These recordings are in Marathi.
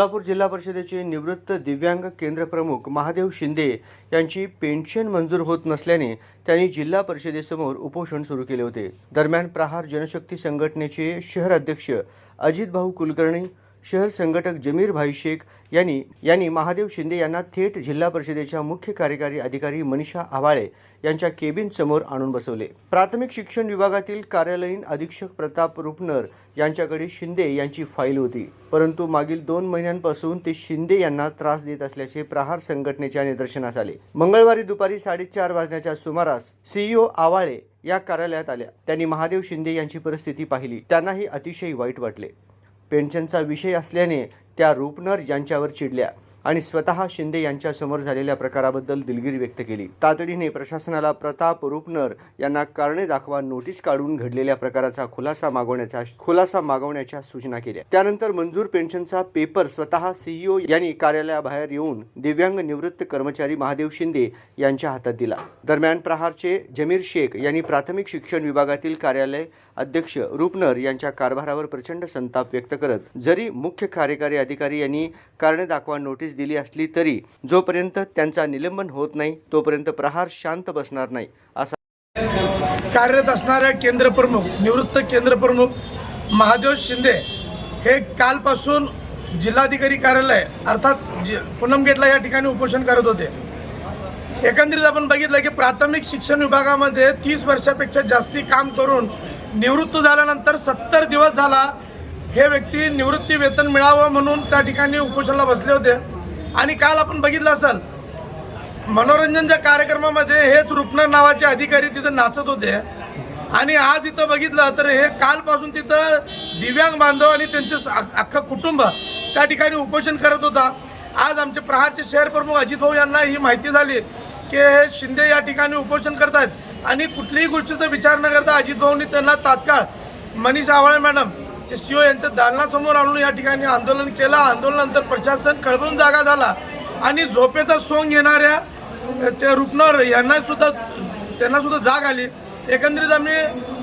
सोलापूर जिल्हा परिषदेचे निवृत्त दिव्यांग केंद्र प्रमुख महादेव शिंदे यांची पेन्शन मंजूर होत नसल्याने त्यांनी जिल्हा परिषदेसमोर उपोषण सुरू केले होते. दरम्यान प्रहार जनशक्ती संघटनेचे शहर अध्यक्ष अजित भाऊ कुलकर्णी शहर संघटक जमीर भाई शेख यांनी यांनी महादेव शिंदे यांना थेट जिल्हा परिषदेच्या मुख्य कार्यकारी अधिकारी मनीषा आवाळे यांच्या केबिन समोर आणून बसवले. प्राथमिक शिक्षण विभागातील कार्यालयीन अधीक्षक प्रताप रुपनर यांच्याकडे शिंदे यांची फाईल होती. परंतु मागील दोन महिन्यांपासून ते शिंदे यांना त्रास देत असल्याचे प्रहार संघटनेच्या निदर्शनास आले. मंगळवारी दुपारी साडेचार वाजण्याच्या सुमारास सीईओ आवाळे या कार्यालयात आल्या. त्यांनी महादेव शिंदे यांची परिस्थिती पाहिली. त्यांनाही अतिशय वाईट वाटले. पेन्शनचा विषय असल्याने त्या रुपनर यांच्यावर चिडल्या आणि स्वतः शिंदे यांच्यासमोर झालेल्या प्रकाराबद्दल दिलगिरी व्यक्त केली. तातडीने प्रशासनाला प्रताप रुपनर यांना कारणे दाखवा नोटीस काढून घडलेल्या प्रकाराचा खुलासा मागवण्याचा खुलासा मागवण्याच्या सूचना केल्या. त्यानंतर मंजूर पेन्शनचा पेपर स्वतः सीईओ यांनी कार्यालयाबाहेर येऊन दिव्यांग निवृत्त कर्मचारी महादेव शिंदे यांच्या हातात दिला. दरम्यान प्रहारचे जमीर शेख यांनी प्राथमिक शिक्षण विभागातील कार्यालय अध्यक्ष रुपनर यांच्या कारभारावर प्रचंड संताप व्यक्त करत जरी मुख्य कार्यकारी अधिकारी यांनी कारणे दाखवा नोटीस दिली असली तरी जोपर्यंत त्यांचा निलंबन होत नाही तोपर्यंत प्रहार शांत बसणार नाही असा कार्यरत असणाऱ्या केंद्रप्रमुख निवृत्त केंद्रप्रमुख महादेव शिंदे हे कालपासून जिल्हाधिकारी कार्यालय अर्थात जि पूनम गेटला या ठिकाणी उपोषण करत होते. एकंदरीत आपण बघितलं की प्राथमिक शिक्षण विभागामध्ये तीस वर्षापेक्षा जास्ती काम करून निवृत्त झाल्यानंतर सत्तर दिवस झाला हे व्यक्ती निवृत्ती वेतन मिळावं म्हणून त्या ठिकाणी उपोषणाला बसले होते. आणि काल आपण बघितलं असेल मनोरंजनच्या कार्यक्रमामध्ये हेच रुपनर नावाचे अधिकारी तिथं नाचत होते. आणि आज इथं बघितलं तर हे कालपासून तिथं दिव्यांग बांधव आणि त्यांचे अख्खं कुटुंब त्या ठिकाणी उपोषण करत होता. आज आमचे प्रहारचे शहर प्रमुख अजित भाऊ यांना ही माहिती झाली की हे शिंदे या ठिकाणी उपोषण करतायत. आणि कुठल्याही गोष्टीचा विचार न करता अजित भाऊंनी त्यांना तात्काळ मनीष आवाळे मॅडम जे ओ यांच्या दालनासमोर आणून या ठिकाणी आंदोलन केलं. आंदोलनानंतर प्रशासन खळबळून जागा झाला आणि झोपेचा सोंग घेणाऱ्या ते रुपनर यांना सुद्धा त्यांना सुद्धा जाग आली. एकंदरीत आम्ही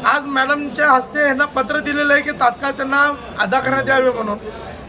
आज मॅडमच्या हस्ते यांना पत्र दिलेलं आहे की तात्काळ त्यांना अदा करण्यात यावे म्हणून.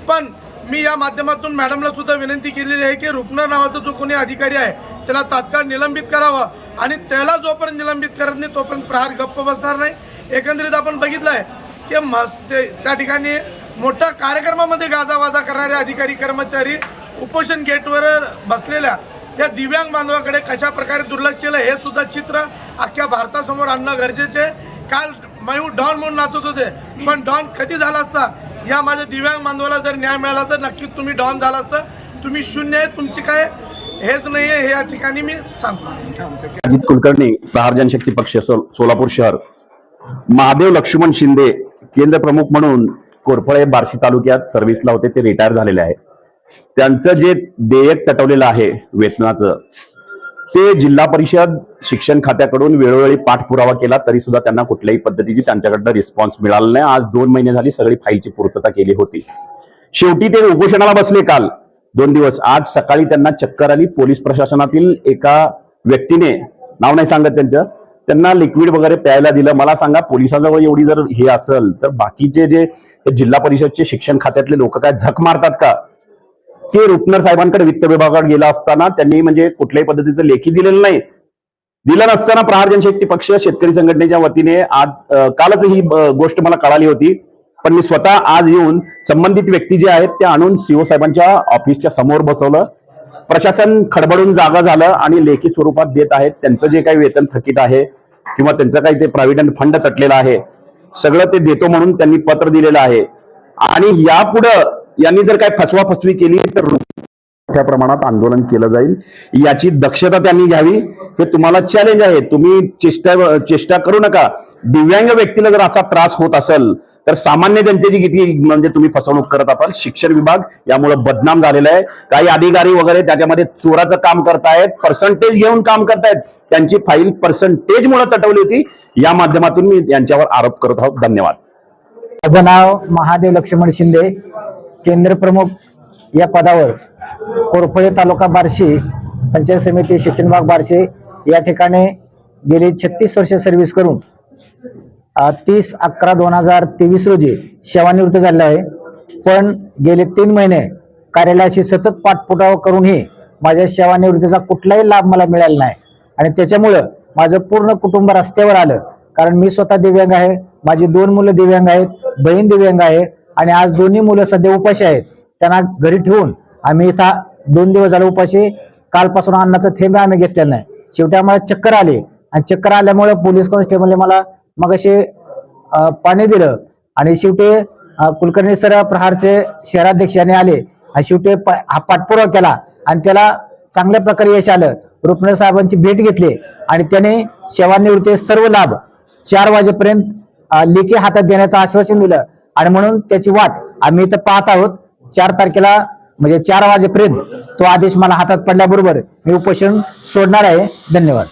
पण मी या माध्यमातून मॅडमला सुद्धा विनंती केलेली आहे की रुपनर नावाचा जो कोणी अधिकारी आहे त्याला तात्काळ निलंबित करावं. आणि त्याला जोपर्यंत निलंबित करत नाही तोपर्यंत प्रहार गप्प बसणार नाही. एकंदरीत आपण बघितलं आहे की मस्त त्या ठिकाणी मोठ्या कार्यक्रमामध्ये गाजावाजा करणारे अधिकारी कर्मचारी उपोषण गेटवर बसलेल्या या दिव्यांग बांधवाकडे कशा प्रकारे दुर्लक्ष केलं हे सुद्धा चित्र अख्ख्या भारतासमोर आणणं गरजेचे आहे. काल मयू डॉन म्हणून नाचत होते. पण डॉन कधी झाला असता? या माझ्या दिव्यांग बांधवाला जर न्याय मिळाला तर नक्कीच तुम्ही डॉन झाला असतं. तुम्ही शून्य आहे तुमची काय हेच नाही आहे हे या ठिकाणी मी सांगतो. अजित कुलकर्णी प्रहार जनशक्ती पक्ष सोलापूर शहर. महादेव लक्ष्मण शिंदे केंद्र प्रमुख म्हणून कोरफळे बार्शी तालुक्यात सर्व्हिसला होते ते रिटायर झालेले आहे त्यांचं जे देयक तटवलेलं आहे वेतनाचं ते जिल्हा परिषद शिक्षण खात्याकडून वेळोवेळी पाठपुरावा केला तरी सुद्धा त्यांना कुठल्याही पद्धतीची त्यांच्याकडनं रिस्पॉन्स मिळाला नाही. आज दोन महिने झाली सगळी फाईलची पूर्तता केली होती. शेवटी ते उपोषणाला बसले काल. दोन दिवस. आज सकाळी त्यांना चक्कर आली. पोलीस प्रशासनातील एका व्यक्तीने नाव नाही सांगत त्यांचं त्यांना लिक्विड वगैरे प्यायला दिलं. मला सांगा पोलिसांजवळ एवढी जर हे असेल तर बाकीचे जे जिल्हा परिषदचे शिक्षण खात्यातले लोक काय झक मारतात का? ते रुपनर साहेबांकडे वित्त विभागाकडे गेला असताना त्यांनी म्हणजे कुठल्याही पद्धतीचं लेखी दिलेलं नाही. दिलं नसताना प्रहार जनशक्ती पक्ष शेतकरी संघटनेच्या वतीने आज कालच ही गोष्ट मला कळाली होती. पण मी स्वतः आज येऊन संबंधित व्यक्ती जे आहेत ते आणून सीओ साहेबांच्या ऑफिसच्या समोर बसवलं. प्रशासन खडबडून जागा झालं आणि लेखी स्वरूपात देत आहेत. त्यांचं जे काही वेतन थकीत आहे किंवा त्यांचं काही ते प्रॉव्हिडंट फंड तटलेलं आहे सगळं ते देतो म्हणून त्यांनी पत्र दिलेलं आहे. आणि यापुढं यांनी जर काय फसवा फसवी केली तर मोठ्या प्रमाणात आंदोलन केलं जाईल. याची दक्षता त्यांनी घ्यावी. हे तुम्हाला चॅलेंज आहे. तुम्ही चेष्टा चेष्टा करू नका. दिव्यांग व्यक्तीला जर असा त्रास होत असेल तर सामान्य जनतेची किती म्हणजे तुम्ही फसवणूक करत असाल? शिक्षण विभाग यामुळे बदनाम झालेला आहे. काही अधिकारी वगैरे त्याच्यामध्ये चोराचं काम करतायत पर्सेंटेज घेऊन काम करतायत. त्यांची फाईल पर्सेंटेज मुळे तटवली होती. या माध्यमातून मी यांच्यावर आरोप करत आहोत. धन्यवाद. माझं नाव महादेव लक्ष्मण शिंदे. केंद्र प्रमुख या पदावर कोरफळे तालुका बार्शी पंचायत समिती शिक्षण बार्शी या ठिकाणी गेली छत्तीस वर्ष सर्व्हिस करून तीस अकरा दोन हजार तेवीस रोजी सेवानिवृत्त झालेला आहे. पण गेले तीन महिने कार्यालयाशी सतत पाठपुरावा करूनही माझ्या सेवानिवृत्तीचा कुठलाही लाभ मला मिळाला नाही. आणि त्याच्यामुळं माझं पूर्ण कुटुंब रस्त्यावर आलं. कारण मी स्वतः दिव्यांग आहे माझी दोन मुलं दिव्यांग आहेत बहीण दिव्यांग आहे आणि आज दोन्ही मुलं सध्या उपाशी आहेत. त्यांना घरी ठेवून आम्ही इथं दोन दिवस झाले उपाशी. कालपासून अन्नाचं थेंब आम्ही घेतलेलं नाही. शेवटी आम्हाला चक्कर आले. आणि चक्कर आल्यामुळे पोलीस कॉन्स्टेबलने मला मग असे पाणी दिलं. आणि शेवटी कुलकर्णी सर प्रहारचे शहराध्यक्ष आले. आणि शेवटी प- हा पाठपुरावा केला. आणि त्याला चांगल्या प्रकारे यश आलं. रुपणे साहेबांची भेट घेतली. आणि त्याने सेवानिवृत्ती सर्व लाभ चार वाजेपर्यंत लेखी हातात देण्याचं आश्वासन दिलं. आणि म्हणून त्याची वाट आम्ही इथं पाहत आहोत. चार तारखेला म्हणजे चार वाजेपर्यंत तो आदेश मला हातात पडल्याबरोबर मी उपोषण सोडणार आहे. धन्यवाद.